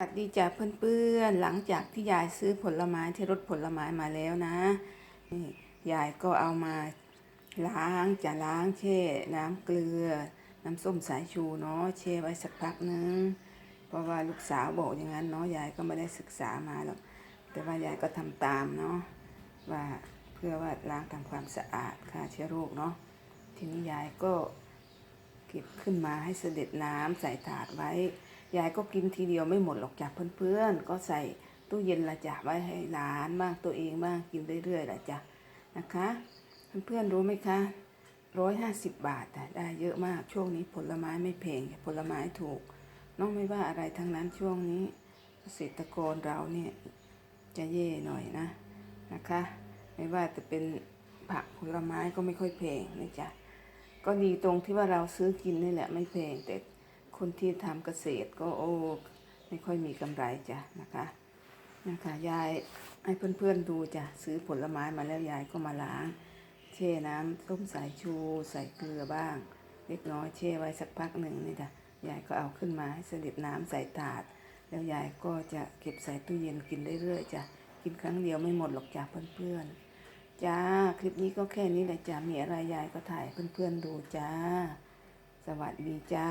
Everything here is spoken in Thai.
สวัสดีจ้ะเพื่อนๆ หลังจากที่ยายซื้อผลไม้ที่รถผลไม้มาแล้วนะนี่ยายก็เอามาล้างจะล้างแช่น้ำเกลือ น้ำส้มสายชูเนาะแช่ไว้สักพักนึงเพราะว่าลูกสาวบอกอย่างนั้นเนาะยายก็ไม่ได้ศึกษามาหรอกแต่ว่ายายก็ทำตามเนาะว่าเพื่อว่าล้างทำความสะอาดฆ่าเชื้อโรคเนาะทีนี้ยายก็ เก็บขึ้นมาให้เสด็จน้ำใส่ถาดไว้ ยายก็กินทีเดียวไม่หมดหรอกจ้ะเพื่อนๆ ก็ใส่ตู้เย็นละจ้ะไว้ให้หลานบ้างตัวเองบ้างกินเรื่อยๆละจ้ะนะคะเพื่อนๆรู้ไหมคะร้อยห้าสิบบาทแต่ได้เยอะมากช่วงนี้ผลไม้ไม่แพงผลไม้ถูก น้องไม่ว่าอะไรทั้งนั้นช่วงนี้เกษตรกรเราเนี่ยจะเย่หน่อยนะนะคะ ไม่ว่าจะเป็นผักผลไม้ก็ไม่ค่อยแพงนะจ๊ะ ก็ดีตรงที่ว่าเราซื้อกินนี่แหละไม่แพงแต่คนที่ทำเกษตรก็โอ้ไม่ค่อยมีกำไรจ้ะนะคะนะคะยายให้เพื่อนๆดูจ้ะซื้อผลไม้มาแล้วยายก็มาล้างแช่น้ำส้มสายชูใส่เกลือบ้าง เล็กน้อยแช่ไว้สักพักหนึ่งนี่จ้ะยายก็เอาขึ้นมาให้เสด็จน้ำใส่ถาด แล้วยายก็จะเก็บใส่ตู้เย็นกินเรื่อยๆจ้ะกินครั้งเดียวไม่หมดหรอกจ้ะเพื่อนๆ จ้า คลิปนี้ก็แค่นี้แหละจ้ามีอะไรยายก็ถ่ายเพื่อนๆดูจ้า สวัสดีจ้า